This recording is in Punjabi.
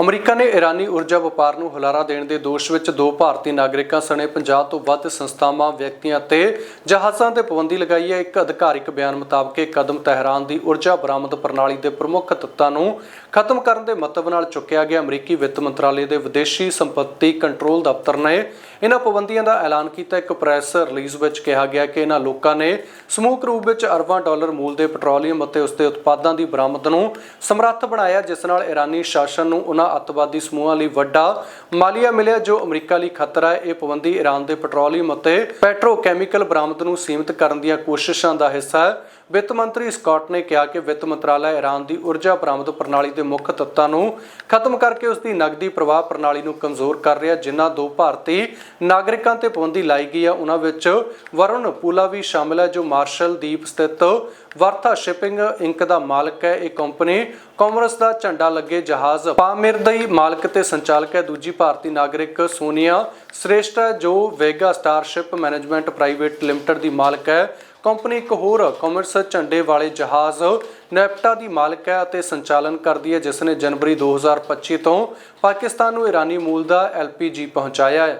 ਅਮਰੀਕਾ ਨੇ ਈਰਾਨੀ ਊਰਜਾ ਵਪਾਰ ਨੂੰ ਹੁਲਾਰਾ ਦੇਣ ਦੇ ਦੋਸ਼ ਵਿੱਚ ਦੋ ਭਾਰਤੀ ਨਾਗਰਿਕਾਂ ਸਣੇ 50 ਤੋਂ ਵੱਧ ਸੰਸਥਾਵਾਂ, ਵਿਅਕਤੀਆਂ ਤੇ ਜਹਾਜ਼ਾਂ ਤੇ ਪਾਬੰਦੀ ਲਗਾਈ ਹੈ। ਇੱਕ ਅਧਿਕਾਰਿਕ ਬਿਆਨ ਮੁਤਾਬਕ ਇਹ ਕਦਮ ਤਹਿਰਾਨ ਦੀ ਊਰਜਾ ਬਰਾਮਦ ਪ੍ਰਣਾਲੀ ਦੇ ਪ੍ਰਮੁੱਖ ਤੱਤਾਂ ਨੂੰ ਖਤਮ ਕਰਨ ਦੇ ਮਤਲਬ ਨਾਲ ਚੁੱਕਿਆ ਗਿਆ। ਅਮਰੀਕੀ ਵਿੱਤ ਮੰਤਰਾਲੇ ਦੇ ਵਿਦੇਸ਼ੀ ਸੰਪਤੀ ਕੰਟਰੋਲ ਦਫ਼ਤਰ ਨੇ ਇਹਨਾਂ ਪਾਬੰਦੀਆਂ ਦਾ ਐਲਾਨ ਕੀਤਾ। ਇੱਕ ਪ੍ਰੈਸ ਰਿਲੀਜ਼ ਵਿੱਚ ਕਿਹਾ ਗਿਆ ਕਿ ਇਹਨਾਂ ਲੋਕਾਂ ਨੇ ਸਮੂਹਕ ਰੂਪ ਵਿੱਚ ਅਰਬਾਂ ਡਾਲਰ ਮੂਲ ਦੇ ਪੈਟਰੋਲੀਅਮ ਅਤੇ ਉਸ ਦੇ ਉਤਪਾਦਾਂ ਦੀ ਬਰਾਮਦ ਨੂੰ ਸਮਰੱਥ ਬਣਾਇਆ, ਜਿਸ ਨਾਲ ਇਰਾਨੀ ਸ਼ਾਸਨ ਨੂੰ ਉਹਨਾਂ ਅੱਤਵਾਦੀ ਸਮੂਹਾਂ ਲਈ ਵੱਡਾ ਮਾਲੀਆ ਮਿਲਿਆ, ਜੋ ਅਮਰੀਕਾ ਲਈ ਖਤਰਾ ਹੈ। ਇਹ ਪਾਬੰਦੀ ਈਰਾਨ ਦੇ ਪੈਟਰੋਲੀਅਮ ਅਤੇ ਪੈਟਰੋਕੈਮੀਕਲ ਬਰਾਮਦ ਨੂੰ ਸੀਮਿਤ ਕਰਨ ਦੀਆਂ ਕੋਸ਼ਿਸ਼ਾਂ ਦਾ ਹਿੱਸਾ ਹੈ। ਵਿੱਤ ਮੰਤਰੀ ਸਕਾਟ ਨੇ ਕਿਹਾ ਕਿ ਵਿੱਤ ਮੰਤਰਾਲਾ ਈਰਾਨ ਦੀ ਊਰਜਾ ਬਰਾਮਦ ਪ੍ਰਣਾਲੀ ਦੇ ਮੁੱਖ ਤੱਤਾਂ ਨੂੰ ਖਤਮ ਕਰਕੇ ਉਸ ਦੀ ਨਕਦੀ ਪ੍ਰਵਾਹ ਪ੍ਰਣਾਲੀ ਨੂੰ ਕਮਜ਼ੋਰ ਕਰ ਰਿਹਾ ਜਿਨ੍ਹਾਂ ਦੋ ਭਾਰਤੀ ਨਾਗਰਿਕਾਂ ਤੇ ਪਾਬੰਦੀ ਲਾਈ ਗਈ ਹੈ। ਉਹਨਾਂ ਵਿੱਚ ਵਰੁਣ ਪੂਲਾ ਵੀ ਸ਼ਾਮਲ ਹੈ, ਜੋ ਮਾਰਸ਼ਲ ਦੀਪ ਸਥਿਤ ਵਰਥਾ ਸ਼ਿਪਿੰਗ ਇੰਕ ਦਾ ਮਾਲਕ ਹੈ। ਇਹ ਕੰਪਨੀ ਕਾਮਰਸ ਦਾ ਝੰਡਾ ਲੱਗੇ ਜਹਾਜ਼ ਪਾਮਿਰ ਦੀ ਮਾਲਕ ਤੇ ਸੰਚਾਲਕ ਹੈ। ਦੂਜੀ ਭਾਰਤੀ ਨਾਗਰਿਕ ਸੋਨੀਆ ਸ੍ਰੇਸ਼ਟ ਹੈ, ਜੋ Vega starship management private limited ਦੀ ਮਾਲਕ ਹੈ। ਕੰਪਨੀ ਇੱਕ ਹੋਰ ਕਮਰਸ ਝੰਡੇ ਵਾਲੇ ਜਹਾਜ਼ ਨੈਪਟਾ ਦੀ ਮਾਲਕ ਹੈ ਅਤੇ ਸੰਚਾਲਨ ਕਰਦੀ ਹੈ ਜਿਸ ਨੇ ਜਨਵਰੀ 2025 ਤੋਂ ਪਾਕਿਸਤਾਨ ਨੂੰ ਇਰਾਨੀ ਮੂਲ ਦਾ ਐਲਪੀਜੀ ਪਹੁੰਚਾਇਆ ਹੈ।